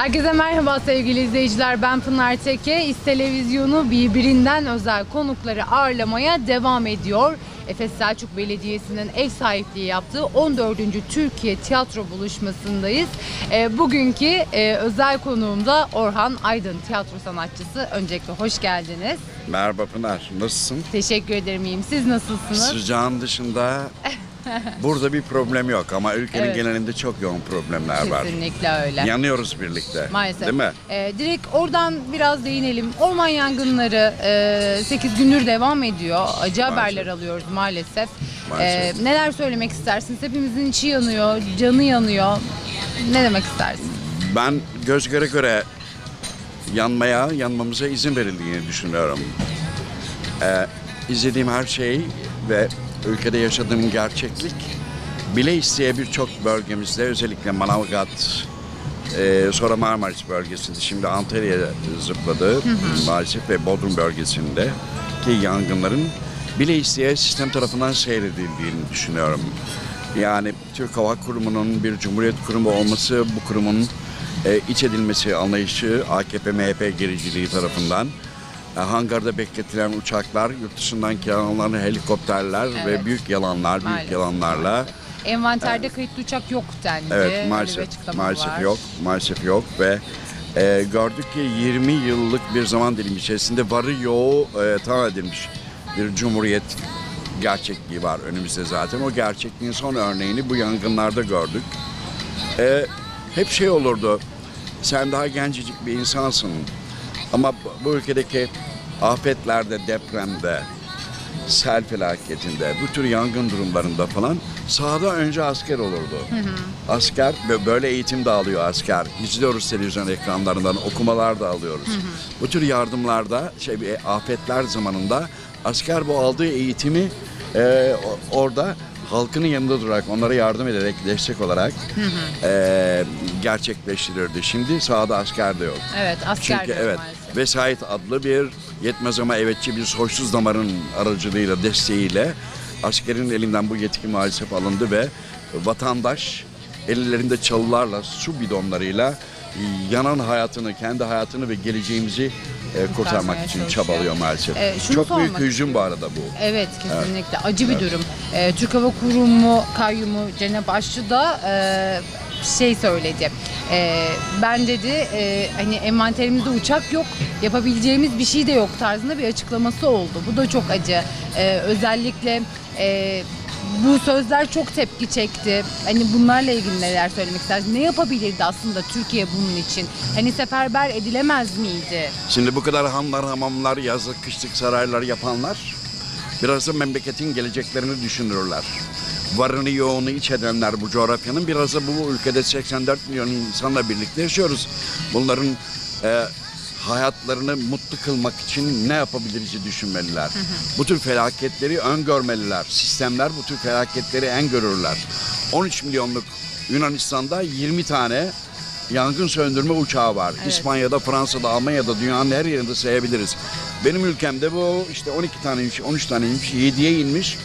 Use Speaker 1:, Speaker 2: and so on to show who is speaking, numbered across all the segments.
Speaker 1: Herkese merhaba sevgili izleyiciler. Ben Pınar Teke. İz Televizyonu birbirinden özel konukları ağırlamaya devam ediyor. Efes Selçuk Belediyesi'nin ev sahipliği yaptığı 14. Türkiye Tiyatro Buluşması'ndayız. E, bugünkü e, özel konuğum da Orhan Aydın, tiyatro sanatçısı. Öncelikle hoş geldiniz.
Speaker 2: Merhaba Pınar, nasılsın?
Speaker 1: Teşekkür ederim iyiyim. Siz nasılsınız?
Speaker 2: Sıcağın dışında burada bir problem yok ama ülkenin
Speaker 1: Evet.
Speaker 2: genelinde çok yoğun problemler var.
Speaker 1: Kesinlikle öyle.
Speaker 2: Yanıyoruz birlikte.
Speaker 1: Maalesef.
Speaker 2: Değil mi?
Speaker 1: Ee, direkt oradan biraz değinelim. Orman yangınları 8 gündür devam ediyor. Acı haberler alıyoruz maalesef.
Speaker 2: Maalesef.
Speaker 1: Ee, neler söylemek istersiniz? Hepimizin içi yanıyor, canı yanıyor. Ne demek istersiniz?
Speaker 2: Ben göz göre göre yanmaya, yanmamıza izin verildiğini düşünüyorum. Ee, izlediğim her şey ve ülkede yaşadığım gerçeklik bile isteye birçok bölgemizde özellikle Manavgat, e, sonra Marmaris bölgesinde şimdi Antalya'ya zıpladı maalesef ve Bodrum bölgesinde ki yangınların bile isteye sistem tarafından seyredildiğini düşünüyorum. Yani Türk Hava Kurumu'nun bir cumhuriyet kurumu olması, bu kurumun e, iç edilmesi anlayışı AKP-MHP gericiliği tarafından hangarda bekletilen uçaklar, yurt dışından kiralanan helikopterler
Speaker 1: Evet.
Speaker 2: ve büyük yalanlar, büyük
Speaker 1: Maalesef.
Speaker 2: yalanlarla
Speaker 1: Envanterde kayıtlı uçak yok dendi.
Speaker 2: Evet maalesef maalesef
Speaker 1: var.
Speaker 2: yok maalesef yok ve e, gördük ki 20 yıllık bir zaman dilimi içerisinde varı yoğu e, tamam edilmiş bir cumhuriyet gerçekliği var önümüzde zaten. O gerçekliğin son örneğini bu yangınlarda gördük. E, hep şey olurdu. Sen daha gencecik bir insansın. Ama bu- ülkedeki afetlerde, depremde, sel felaketinde, bu tür yangın durumlarında falan sahada önce asker olurdu. Asker ve böyle eğitim de alıyor asker. İzliyoruz televizyon ekranlarından, okumalar da alıyoruz. Bu tür yardımlarda, şey afetler zamanında asker bu aldığı eğitimi e, orada halkının yanında durarak, onlara yardım ederek, destek olarak e, gerçekleştirirdi. Şimdi sahada asker de yok.
Speaker 1: Evet asker
Speaker 2: Çünkü
Speaker 1: de
Speaker 2: evet
Speaker 1: maalesef.
Speaker 2: Vesayet adlı bir yetmez ama evetçi bir soysuz damarın aracılığıyla desteğiyle askerin elinden bu yetki maalesef alındı ve vatandaş ellerinde çalılarla su bidonlarıyla yanan hayatını, kendi hayatını ve geleceğimizi e, kurtarmak için çabalıyor maalesef.
Speaker 1: Şunu
Speaker 2: Çok büyük hüzün bu arada bu.
Speaker 1: Evet kesinlikle acı bir durum. Ee, Türk Hava Kurumu kayyumu Cenab Aşçı da e, şey söyledi. Ee, ben dedi e, hani envanterimizde uçak yok, yapabileceğimiz bir şey de yok tarzında bir açıklaması oldu. Bu da çok acı. Ee, özellikle e, bu sözler çok tepki çekti. Hani bunlarla ilgili neler söylemek istersiniz? Ne yapabilirdi aslında Türkiye bunun için? Hani seferber edilemez miydi?
Speaker 2: Şimdi bu kadar hanlar, hamamlar, yazlık, kışlık saraylar yapanlar biraz da memleketin geleceklerini düşünürler. Varını yoğunu iç edenler bu coğrafyanın biraz da bu ülkede 84 milyon insanla birlikte yaşıyoruz. Bunların e, hayatlarını mutlu kılmak için ne yapabiliriz düşünmeliler. Bu tür felaketleri öngörmeliler. Sistemler bu tür felaketleri en görürler. 13 milyonluk Yunanistan'da 20 tane yangın söndürme uçağı var.
Speaker 1: Evet.
Speaker 2: İspanya'da, Fransa'da, Almanya'da, dünyanın her yerinde sayabiliriz. Benim ülkemde bu işte 12 taneymiş, 13 taneymiş, 7'ye inmiş.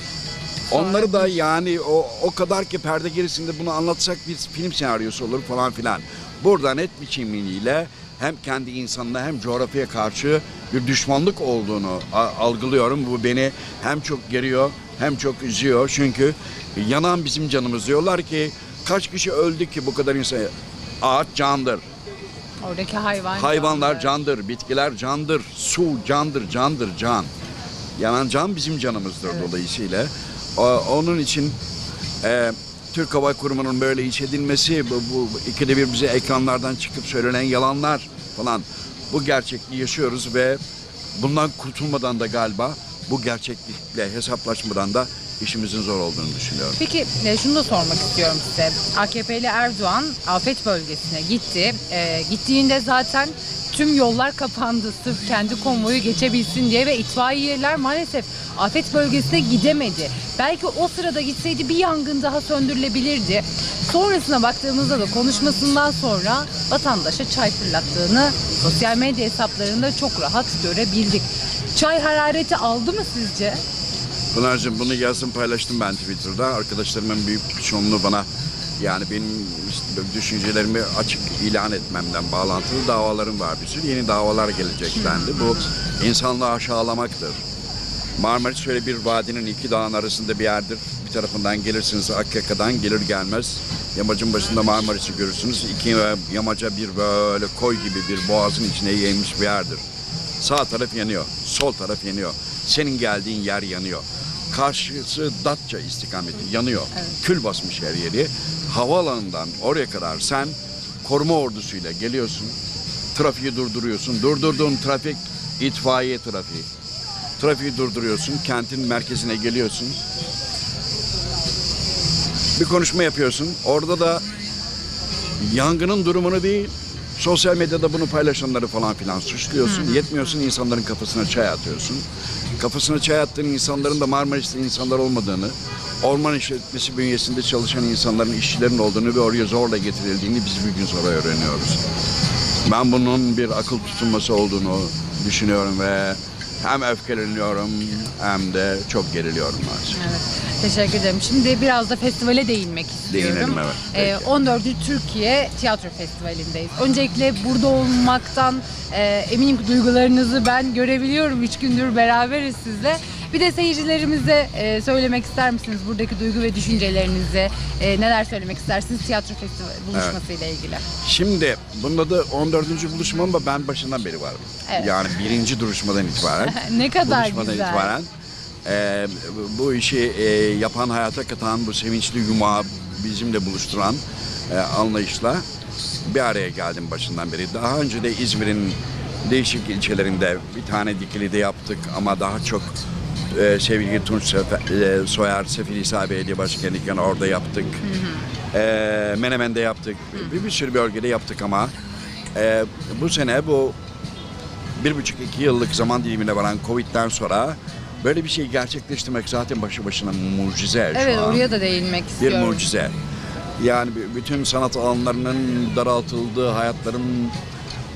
Speaker 2: Onları da yani o, o kadar ki perde gerisinde bunu anlatsak bir film senaryosu olur falan filan. Burada net biçimiyle hem kendi insanına hem coğrafyaya karşı bir düşmanlık olduğunu algılıyorum. Bu beni hem çok geriyor hem çok üzüyor. Çünkü yanan bizim canımız diyorlar ki kaç kişi öldü ki bu kadar insan. Ağaç candır.
Speaker 1: Oradaki hayvan
Speaker 2: Hayvanlar
Speaker 1: canlı.
Speaker 2: candır, bitkiler candır, su candır, candır, can. Yanan can bizim canımızdır dolayısıyla. Onun için e, Türk Hava Kurumu'nun böyle iç edilmesi, bu, bu ikide bir bize ekranlardan çıkıp söylenen yalanlar falan bu gerçekliği yaşıyoruz ve bundan kurtulmadan da galiba bu gerçeklikle hesaplaşmadan da işimizin zor olduğunu düşünüyorum.
Speaker 1: Peki e, şunu da sormak istiyorum size. AKP'li Erdoğan afet bölgesine gitti. E, gittiğinde zaten tüm yollar kapandı sırf kendi konvoyu geçebilsin diye ve itfaiyeler maalesef afet bölgesine gidemedi. Belki o sırada gitseydi bir yangın daha söndürülebilirdi. Sonrasına baktığımızda da konuşmasından sonra vatandaşa çay fırlattığını sosyal medya hesaplarında çok rahat görebildik. Çay harareti aldı mı sizce?
Speaker 2: Pınar'cığım bunu yazdım paylaştım ben Twitter'da. Arkadaşlarımın büyük çoğunluğu bana Yani benim düşüncelerimi açık ilan etmemden bağlantılı davalarım var bir sürü. Yeni davalar gelecek dendi. Bu insanlığı aşağılamaktır. Marmaris şöyle bir vadinin iki dağın arasında bir yerdir. Bir tarafından gelirsiniz Akyaka'dan gelir gelmez. Yamacın başında Marmaris'i görürsünüz. İki yamaca bir böyle koy gibi bir boğazın içine yayılmış bir yerdir. Sağ taraf yanıyor, sol taraf yanıyor. Senin geldiğin yer yanıyor. Karşısı Datça istikameti yanıyor. Kül basmış her yeri. Havaalanından oraya kadar sen koruma ordusuyla geliyorsun. Trafiği durduruyorsun. Durdurduğun trafik itfaiye trafiği. Trafiği durduruyorsun. Kentin merkezine geliyorsun. Bir konuşma yapıyorsun. Orada da yangının durumunu değil, sosyal medyada bunu paylaşanları falan filan suçluyorsun. Yetmiyorsun insanların kafasına çay atıyorsun. Kafasına çay attığın insanların da Marmaris'te insanlar olmadığını, orman işletmesi bünyesinde çalışan insanların işçilerin olduğunu ve oraya zorla getirildiğini biz bir gün sonra öğreniyoruz. Ben bunun bir akıl tutulması olduğunu düşünüyorum ve hem öfkeleniyorum hem de çok geriliyorum maalesef.
Speaker 1: Evet. Teşekkür ederim. Şimdi biraz da festivale değinmek istiyorum.
Speaker 2: Değinelim, evet.
Speaker 1: Ee,
Speaker 2: Peki.
Speaker 1: 14. Türkiye Tiyatro Festivali'ndeyiz. Öncelikle burada olmaktan e, eminim ki duygularınızı ben görebiliyorum. Üç gündür beraberiz sizle. Bir de seyircilerimize e, söylemek ister misiniz buradaki duygu ve düşüncelerinizi? E, neler söylemek istersiniz tiyatro festivali buluşmasıyla ilgili?
Speaker 2: Şimdi bunda da 14. buluşmam ama ben başından beri varım.
Speaker 1: Evet.
Speaker 2: Yani birinci duruşmadan itibaren.
Speaker 1: ne kadar
Speaker 2: buluşmadan
Speaker 1: güzel.
Speaker 2: itibaren e, bu işi e, yapan, hayata katan, bu sevinçli yumağı bizimle buluşturan e, anlayışla bir araya geldim başından beri. Daha önce de İzmir'in değişik ilçelerinde bir tane Dikili'de yaptık ama daha çok e, sevgili Tunç Sefer, e, Soyer Seferihisar Belediye Başkanı'yken orada yaptık. E, Menemen'de yaptık. Bir, bir sürü bölgede yaptık ama e, bu sene bu bir buçuk iki yıllık zaman dilimine varan Covid'den sonra böyle bir şey gerçekleştirmek zaten başlı başına mucize şu
Speaker 1: Evet
Speaker 2: an.
Speaker 1: oraya da değinmek
Speaker 2: Bir
Speaker 1: istiyorum.
Speaker 2: mucize. Yani bütün sanat alanlarının daraltıldığı, hayatların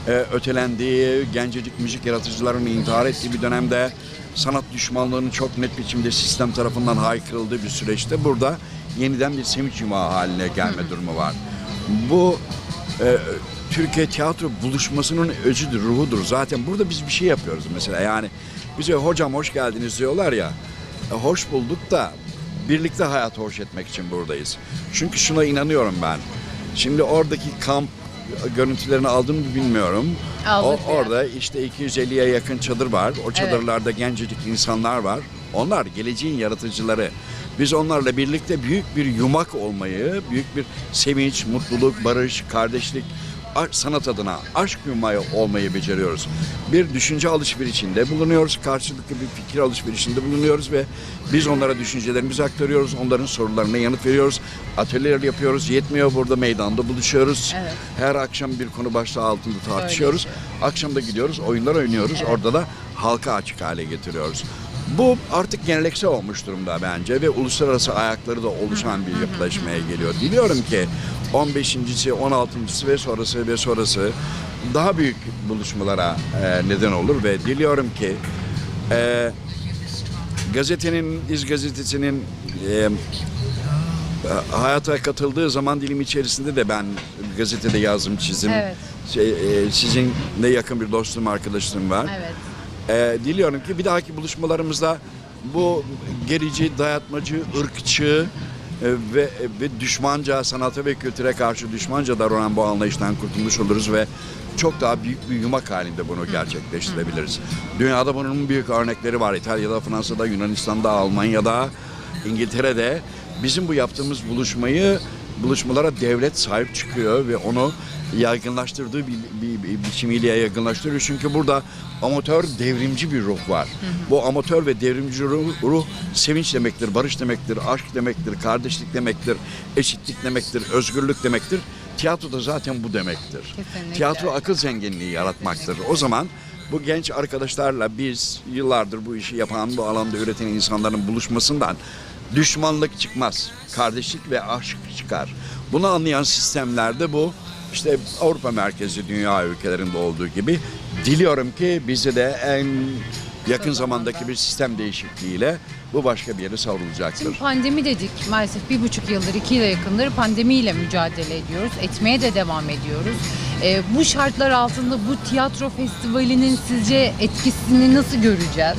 Speaker 2: e, ötelendiği, gencecik müzik yaratıcılarının intihar ettiği bir dönemde sanat düşmanlığının çok net biçimde sistem tarafından haykırıldığı bir süreçte burada yeniden bir sevinç yumağı haline gelme durumu var. Bu e, Türkiye tiyatro buluşmasının özüdür, ruhudur. Zaten burada biz bir şey yapıyoruz mesela. Yani bize hocam hoş geldiniz diyorlar ya. E, hoş bulduk da birlikte hayatı hoş etmek için buradayız. Çünkü şuna inanıyorum ben. Şimdi oradaki kamp görüntülerini aldım mı bilmiyorum.
Speaker 1: Aldık
Speaker 2: O,
Speaker 1: ya.
Speaker 2: orada işte 250'ye yakın çadır var. O çadırlarda gencecik insanlar var. Onlar geleceğin yaratıcıları. Biz onlarla birlikte büyük bir yumak olmayı, büyük bir sevinç, mutluluk, barış, kardeşlik, sanat adına aşk yumağı olmayı beceriyoruz. Bir düşünce alışverişinde bulunuyoruz, karşılıklı bir fikir alışverişinde bulunuyoruz ve biz onlara düşüncelerimizi aktarıyoruz, onların sorularına yanıt veriyoruz, atölyeler yapıyoruz, yetmiyor burada meydanda buluşuyoruz.
Speaker 1: Evet.
Speaker 2: Her akşam bir konu başlığı altında tartışıyoruz. Akşam da gidiyoruz, oyunlar oynuyoruz. Orada da halka açık hale getiriyoruz. Bu artık geleneksel olmuş durumda bence ve uluslararası ayakları da oluşan bir yapılaşmaya geliyor. Diliyorum ki 15.si, 16.sı ve sonrası ve sonrası daha büyük buluşmalara e, neden olur ve diliyorum ki e, gazetenin, İz Gazetesi'nin e, hayata katıldığı zaman dilim içerisinde de ben gazetede yazdım, çizdim.
Speaker 1: Evet.
Speaker 2: Şey, e, sizinle yakın bir dostum, arkadaşım var.
Speaker 1: Evet.
Speaker 2: E, diliyorum ki bir dahaki buluşmalarımızda bu gerici, dayatmacı, ırkçı e, ve, ve düşmanca, sanata ve kültüre karşı düşmanca davranan bu anlayıştan kurtulmuş oluruz ve çok daha büyük bir yumak halinde bunu gerçekleştirebiliriz. Dünyada bunun büyük örnekleri var. İtalya'da, Fransa'da, Yunanistan'da, Almanya'da, İngiltere'de bizim bu yaptığımız buluşmayı buluşmalara devlet sahip çıkıyor ve onu yaygınlaştırdığı bir, bir, bir biçimiyle yaygınlaştırıyor. Çünkü burada amatör devrimci bir ruh var. Bu amatör ve devrimci ruh, ruh sevinç demektir, barış demektir, aşk demektir, kardeşlik demektir, eşitlik demektir, özgürlük demektir. Tiyatro da zaten bu demektir.
Speaker 1: Kesinlikle.
Speaker 2: Tiyatro akıl zenginliği yaratmaktır. O zaman bu genç arkadaşlarla biz yıllardır bu işi yapan, bu alanda üreten insanların buluşmasından düşmanlık çıkmaz. Kardeşlik ve aşk çıkar. Bunu anlayan sistemlerde bu işte Avrupa merkezli dünya ülkelerinde olduğu gibi diliyorum ki bizi de en Yakın zamandaki
Speaker 1: zamanda.
Speaker 2: bir sistem değişikliğiyle bu başka bir yere savrulacaktır.
Speaker 1: Şimdi pandemi dedik maalesef bir buçuk yıldır, iki yıla yakındır pandemiyle mücadele ediyoruz. Etmeye de devam ediyoruz. Ee, bu şartlar altında bu tiyatro festivalinin sizce etkisini nasıl göreceğiz?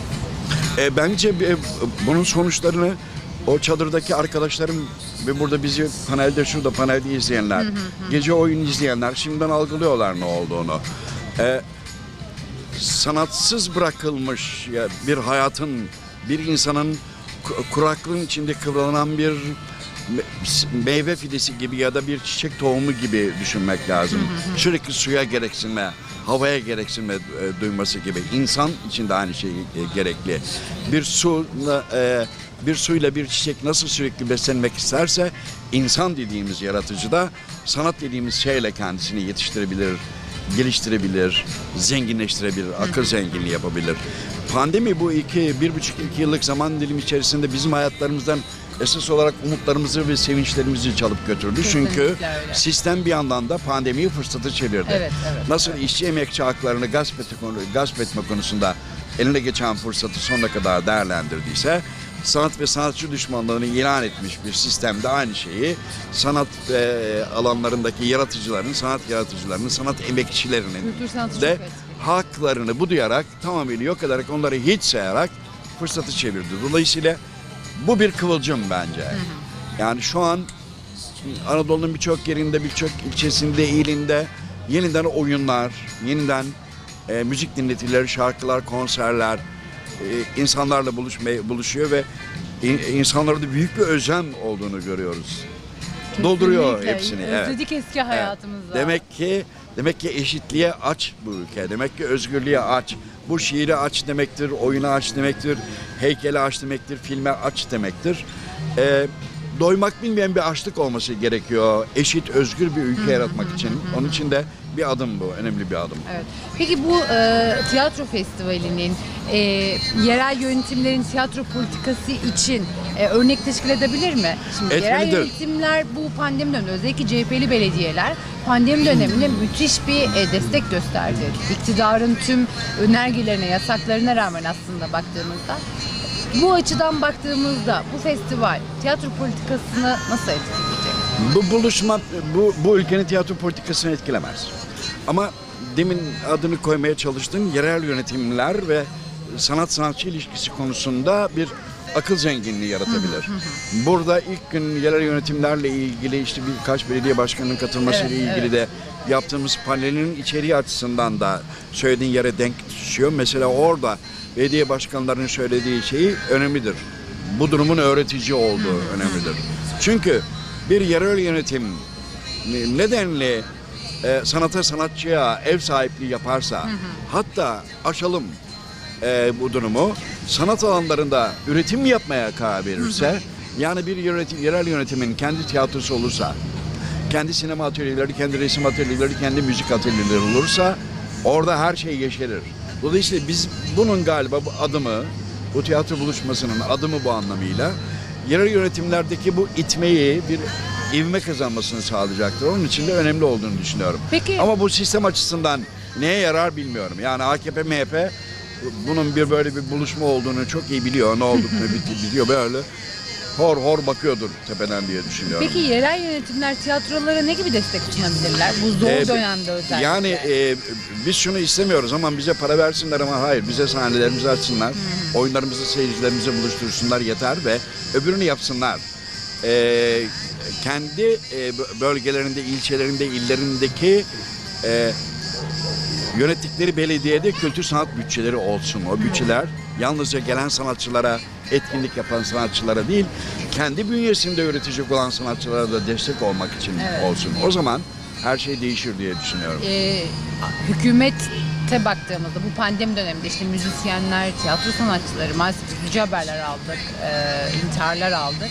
Speaker 2: E, bence e, bunun sonuçlarını o çadırdaki arkadaşlarım ve burada bizi panelde şurada panelde izleyenler, gece oyun izleyenler şimdiden algılıyorlar ne olduğunu. E, sanatsız bırakılmış ya bir hayatın, bir insanın ku- kuraklığın içinde kıvranan bir me- meyve fidesi gibi ya da bir çiçek tohumu gibi düşünmek lazım. Sürekli suya gereksinme, havaya gereksinme e, duyması gibi. İnsan için de aynı şey e, gerekli. Bir su e, bir suyla bir çiçek nasıl sürekli beslenmek isterse insan dediğimiz yaratıcı da sanat dediğimiz şeyle kendisini yetiştirebilir, geliştirebilir, zenginleştirebilir, akıl zenginliği yapabilir. Pandemi bu iki, bir buçuk iki yıllık zaman dilimi içerisinde bizim hayatlarımızdan esas olarak umutlarımızı ve sevinçlerimizi çalıp götürdü. Çünkü
Speaker 1: Kesinlikle öyle.
Speaker 2: sistem bir yandan da pandemiyi fırsatı çevirdi.
Speaker 1: Evet, evet,
Speaker 2: Nasıl işçi emekçi haklarını gasp, etme, gasp etme konusunda eline geçen fırsatı sonuna kadar değerlendirdiyse sanat ve sanatçı düşmanlığını ilan etmiş bir sistemde aynı şeyi sanat e, alanlarındaki yaratıcıların, sanat yaratıcılarının, sanat emekçilerinin de haklarını bu duyarak tamamıyla yok ederek onları hiç sayarak fırsatı çevirdi. Dolayısıyla bu bir kıvılcım bence. Yani şu an Anadolu'nun birçok yerinde, birçok ilçesinde, ilinde yeniden oyunlar, yeniden e, müzik dinletileri, şarkılar, konserler, e, insanlarla buluşmaya, buluşuyor ve in- insanlarda büyük bir özlem olduğunu görüyoruz. Dolduruyor
Speaker 1: Kesinlikle.
Speaker 2: hepsini. evet.
Speaker 1: Özledik eski hayatımızda.
Speaker 2: Demek ki demek ki eşitliğe aç bu ülke. Demek ki özgürlüğe aç. Bu şiiri aç demektir, oyunu aç demektir, heykeli aç demektir, filme aç demektir. Ee, doymak bilmeyen bir açlık olması gerekiyor. Eşit, özgür bir ülke yaratmak için. Onun için de bir adım bu, önemli bir adım.
Speaker 1: Evet. Peki bu e, tiyatro festivalinin e, yerel yönetimlerin tiyatro politikası için e, örnek teşkil edebilir mi? Şimdi yerel
Speaker 2: Etmelidir.
Speaker 1: yönetimler bu pandemi döneminde özellikle CHP'li belediyeler pandemi döneminde müthiş bir e, destek gösterdi. İktidarın tüm önergelerine, yasaklarına rağmen aslında baktığımızda bu açıdan baktığımızda bu festival tiyatro politikasını nasıl etkileyecek?
Speaker 2: Bu buluşma bu, bu ülkenin tiyatro politikasını etkilemez. Ama demin adını koymaya çalıştığım yerel yönetimler ve sanat sanatçı ilişkisi konusunda bir akıl zenginliği yaratabilir. Burada ilk gün yerel yönetimlerle ilgili işte birkaç belediye başkanının katılmasıyla
Speaker 1: Evet,
Speaker 2: ilgili
Speaker 1: evet.
Speaker 2: de yaptığımız panelin içeriği açısından da söylediğin yere denk düşüyor. Mesela orada belediye başkanlarının söylediği şeyi önemlidir. Bu durumun öğretici olduğu önemlidir. Çünkü bir yerel yönetim ne- nedenle e, sanata sanatçıya ev sahipliği yaparsa hatta aşalım e, bu durumu sanat alanlarında üretim yapmaya karar verirse yani bir yönetim, yerel yönetimin kendi tiyatrosu olursa kendi sinema atölyeleri, kendi resim atölyeleri, kendi müzik atölyeleri olursa orada her şey yeşerir. Dolayısıyla biz bunun galiba bu adımı, bu tiyatro buluşmasının adımı bu anlamıyla yerel yönetimlerdeki bu itmeyi bir ivme kazanmasını sağlayacaktır. Onun için de önemli olduğunu düşünüyorum.
Speaker 1: Peki-
Speaker 2: Ama bu sistem açısından neye yarar bilmiyorum. Yani AKP, MHP bunun bir böyle bir buluşma olduğunu çok iyi biliyor. Ne olduğunu bi- biliyor böyle. Hor hor bakıyordur tepeden diye düşünüyorum.
Speaker 1: Peki yerel yönetimler tiyatrolara ne gibi destek sunabilirler bu zor
Speaker 2: Ee,
Speaker 1: dönemde özellikle?
Speaker 2: Yani e, biz şunu istemiyoruz ama bize para versinler ama hayır bize sahnelerimizi açsınlar. Oyunlarımızı seyircilerimize buluştursunlar yeter ve öbürünü yapsınlar. E, kendi e, bö- bölgelerinde, ilçelerinde, illerindeki e, yönettikleri belediyede kültür sanat bütçeleri olsun. O bütçeler yalnızca gelen sanatçılara, etkinlik yapan sanatçılara değil, kendi bünyesinde üretecek olan sanatçılara da destek olmak için
Speaker 1: Evet.
Speaker 2: olsun. O zaman her şey değişir diye düşünüyorum.
Speaker 1: Ee, hükümete baktığımızda bu pandemi döneminde işte müzisyenler, tiyatro sanatçıları maalesef üzücü haberler aldık, e, intiharlar aldık.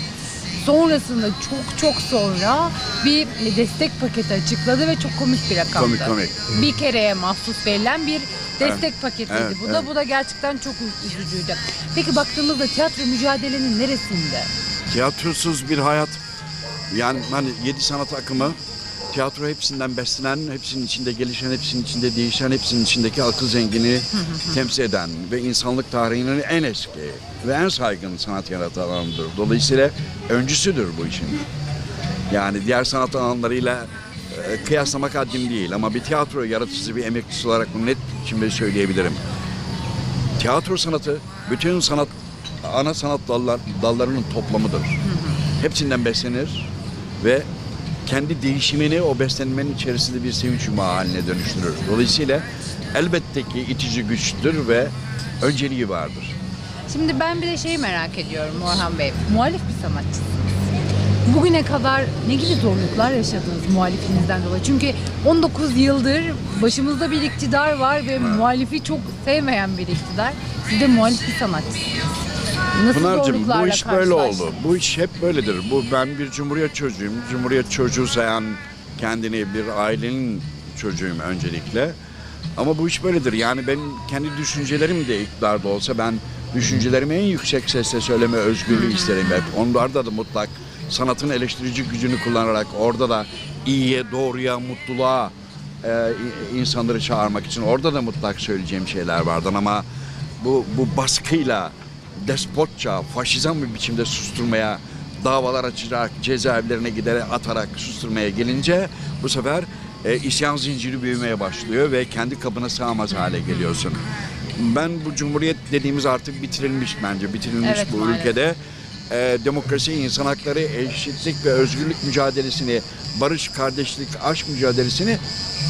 Speaker 1: Sonrasında çok çok sonra bir destek paketi açıkladı ve çok komik bir rakamdı.
Speaker 2: Komik, komik.
Speaker 1: Bir kereye mahsus verilen bir destek paketiydi.
Speaker 2: evet,
Speaker 1: bu da
Speaker 2: evet.
Speaker 1: bu da gerçekten çok üzücüydü. Peki baktığımızda tiyatro mücadelenin neresinde?
Speaker 2: Tiyatrosuz bir hayat yani hani yedi sanat akımı Tiyatro hepsinden beslenen, hepsinin içinde gelişen, hepsinin içinde değişen, hepsinin içindeki akıl zengini temsil eden ve insanlık tarihinin en eski ve en saygın sanat yaratılanıdır. Dolayısıyla öncüsüdür bu işin. Yani diğer sanat alanlarıyla e, kıyaslamak haddim değil ama bir tiyatro yaratıcısı bir emekçisi olarak bunu net biçimde söyleyebilirim. Tiyatro sanatı bütün sanat ana sanat dallar, dallarının toplamıdır. Hepsinden beslenir ve kendi değişimini o beslenmenin içerisinde bir sevinç yumağı haline dönüştürür. Dolayısıyla elbette ki itici güçtür ve önceliği vardır.
Speaker 1: Şimdi ben bir de şeyi merak ediyorum Orhan Bey. Muhalif bir sanatçısınız. Bugüne kadar ne gibi zorluklar yaşadınız muhalifliğinizden dolayı? Çünkü 19 yıldır başımızda bir iktidar var ve muhalifi çok sevmeyen bir iktidar. Siz de muhalif bir sanatçısınız. Nasıl
Speaker 2: Pınar'cığım bu iş böyle oldu. Bu iş hep böyledir. Bu ben bir cumhuriyet çocuğuyum. Cumhuriyet çocuğu sayan kendini bir ailenin çocuğuyum öncelikle. Ama bu iş böyledir. Yani benim kendi düşüncelerim de iktidarda olsa ben düşüncelerimi en yüksek sesle söyleme özgürlüğü isterim hep. Onlarda da mutlak sanatın eleştirici gücünü kullanarak orada da iyiye, doğruya, mutluluğa e, insanları çağırmak için orada da mutlak söyleyeceğim şeyler vardır ama bu bu baskıyla despotça, faşizan bir biçimde susturmaya, davalar açarak, cezaevlerine giderek atarak susturmaya gelince bu sefer e, isyan zinciri büyümeye başlıyor ve kendi kabına sığamaz hale geliyorsun. Ben bu cumhuriyet dediğimiz artık bitirilmiş bence. Bitirilmiş
Speaker 1: Evet,
Speaker 2: bu
Speaker 1: maalesef.
Speaker 2: ülkede e, demokrasi, insan hakları, eşitlik ve özgürlük mücadelesini, barış, kardeşlik, aşk mücadelesini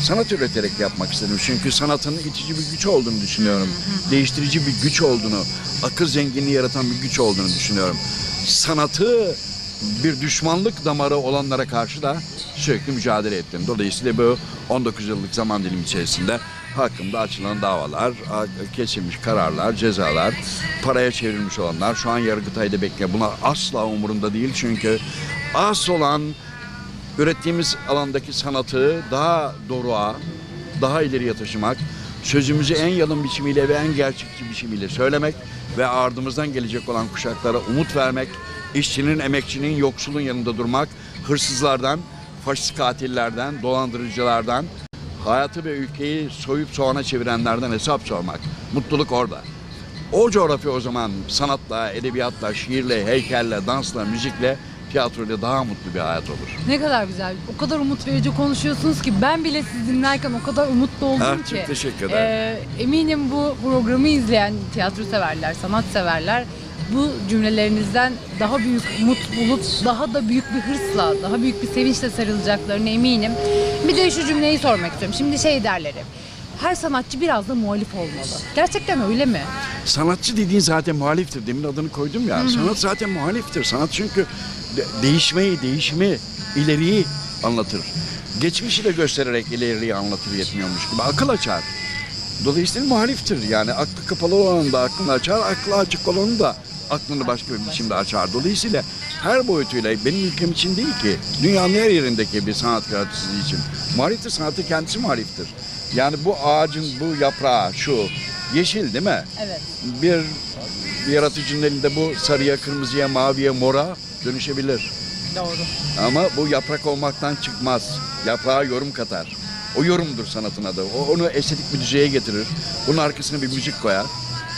Speaker 2: sanat üreterek yapmak istedim. Çünkü sanatın itici bir güç olduğunu düşünüyorum. Değiştirici bir güç olduğunu, akıl zenginliği yaratan bir güç olduğunu düşünüyorum. Sanatı bir düşmanlık damarı olanlara karşı da sürekli mücadele ettim. Dolayısıyla bu 19 yıllık zaman dilimi içerisinde hakkımda açılan davalar, kesilmiş kararlar, cezalar, paraya çevrilmiş olanlar şu an Yargıtay'da bekliyor. Bunlar asla umurumda değil çünkü asıl olan ürettiğimiz alandaki sanatı daha doğruğa, daha ileriye taşımak, sözümüzü en yalın biçimiyle ve en gerçekçi biçimiyle söylemek ve ardımızdan gelecek olan kuşaklara umut vermek, işçinin, emekçinin, yoksulun yanında durmak, hırsızlardan, faşist katillerden, dolandırıcılardan, hayatı ve ülkeyi soyup soğana çevirenlerden hesap sormak. Mutluluk orada. O coğrafya o zaman sanatla, edebiyatla, şiirle, heykelle, dansla, müzikle, tiyatroyla daha mutlu bir hayat olur.
Speaker 1: Ne kadar güzel. O kadar umut verici konuşuyorsunuz ki ben bile sizi dinlerken o kadar umutlu oldum
Speaker 2: Ha,
Speaker 1: ki.
Speaker 2: çok teşekkür ederim.
Speaker 1: Ee, eminim bu programı izleyen tiyatro severler, sanat severler bu cümlelerinizden daha büyük umut bulup daha da büyük bir hırsla, daha büyük bir sevinçle sarılacaklarına eminim. Bir de şu cümleyi sormak istiyorum. Şimdi şey derler hep. Her sanatçı biraz da muhalif olmalı. Gerçekten öyle mi?
Speaker 2: Sanatçı dediğin zaten muhaliftir. Demin adını koydum ya. Sanat zaten muhaliftir. Sanat çünkü de- değişmeyi, değişimi, ileriyi anlatır. Geçmişi de göstererek ileriyi anlatır yetmiyormuş gibi. Akıl açar. Dolayısıyla muhaliftir. Yani aklı kapalı olanın da aklını açar, aklı açık olanın da aklını başka bir biçimde açar. Dolayısıyla her boyutuyla benim ülkem için değil ki, dünyanın her yerindeki bir sanat yaratıcısı için. Muhaliftir, sanatı kendisi muhaliftir. Yani bu ağacın bu yaprağı şu yeşil değil mi?
Speaker 1: Evet.
Speaker 2: bir yaratıcının elinde bu sarıya, kırmızıya, maviye, mora dönüşebilir.
Speaker 1: Doğru.
Speaker 2: Ama bu yaprak olmaktan çıkmaz. Yaprağa yorum katar. O yorumdur sanatın adı. O onu estetik bir düzeye getirir. Bunun arkasına bir müzik koyar.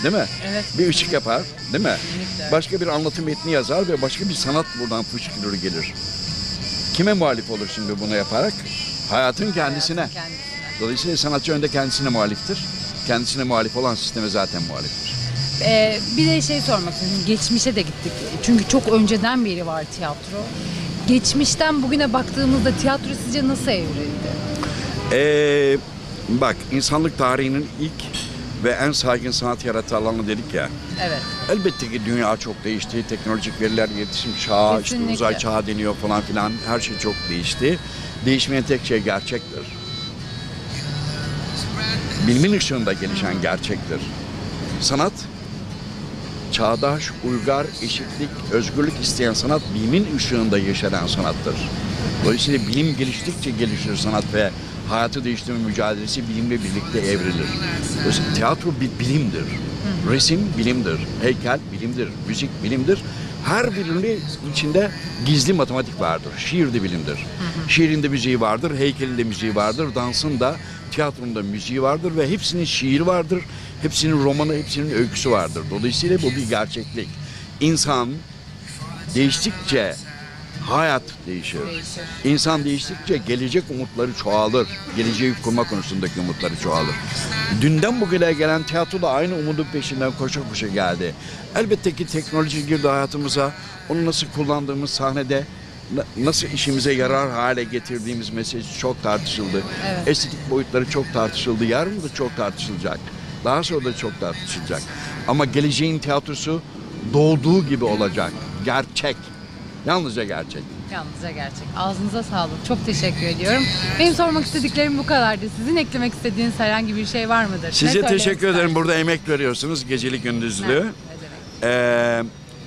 Speaker 2: Değil mi?
Speaker 1: Evet.
Speaker 2: Bir ışık yapar. Değil mi?
Speaker 1: Kesinlikle.
Speaker 2: Başka bir anlatım metni yazar ve başka bir sanat buradan fışkırır gelir. Kime muhalif olur şimdi bunu yaparak? Hayatın kendisine.
Speaker 1: Kendisine.
Speaker 2: Dolayısıyla sanatçı önde kendisine muhaliftir. Kendisine muhalif olan sisteme zaten muhaliftir.
Speaker 1: Ee, bir de şey sormak istiyorum. Geçmişe de gittik. Çünkü çok önceden beri var tiyatro. Geçmişten bugüne baktığımızda tiyatro sizce nasıl evrildi?
Speaker 2: Ee, bak insanlık tarihinin ilk ve en saygın sanat yaratı alanı dedik ya.
Speaker 1: Evet.
Speaker 2: Elbette ki dünya çok değişti. Teknolojik veriler, iletişim çağı, işte uzay çağı deniyor falan filan. Her şey çok değişti. Değişmeyen tek şey gerçektir. Bilimin ışığında gelişen gerçektir. Sanat, çağdaş, uygar, eşitlik, özgürlük isteyen sanat bilimin ışığında yeşeren sanattır. Dolayısıyla bilim geliştikçe gelişir sanat ve hayatı değiştirme mücadelesi bilimle birlikte evrilir. Dolayısıyla tiyatro bir bilimdir. Resim bilimdir, heykel bilimdir, müzik bilimdir. Her birinin içinde gizli matematik vardır. Şiir de bilimdir. Şiirin de müziği vardır, heykelin de müziği vardır, dansın da, tiyatronun da müziği vardır ve hepsinin şiiri vardır. Hepsinin romanı, hepsinin öyküsü vardır. Dolayısıyla bu bir gerçeklik. İnsan değiştikçe hayat değişir. İnsan değiştikçe gelecek umutları çoğalır. Geleceği kurma konusundaki umutları çoğalır. Dünden bugüne gelen tiyatro da aynı umudun peşinden koşa koşa geldi. Elbette ki teknoloji girdi hayatımıza. Onu nasıl kullandığımız sahnede na- nasıl işimize yarar hale getirdiğimiz meselesi çok tartışıldı.
Speaker 1: Evet.
Speaker 2: Estetik boyutları çok tartışıldı. Yarın da çok tartışılacak. Daha sonra da çok tartışılacak. Ama geleceğin tiyatrosu doğduğu gibi olacak. Gerçek. Yalnızca gerçek.
Speaker 1: Yalnızca gerçek. Ağzınıza sağlık. Çok teşekkür ediyorum. Benim sormak istediklerim bu kadardı. Sizin eklemek istediğiniz herhangi bir şey var mıdır?
Speaker 2: Size teşekkür ederim.
Speaker 1: istersiniz?
Speaker 2: Burada emek veriyorsunuz geceli gündüzlü.
Speaker 1: Demek?
Speaker 2: Ee,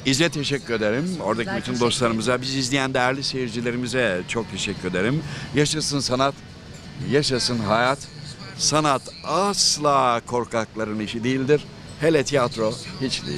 Speaker 2: İzze teşekkür ederim. Oradaki
Speaker 1: Ben
Speaker 2: bütün dostlarımıza, biz izleyen değerli seyircilerimize çok teşekkür ederim. Yaşasın sanat, yaşasın hayat. Sanat asla korkakların işi değildir. Hele tiyatro hiç değil.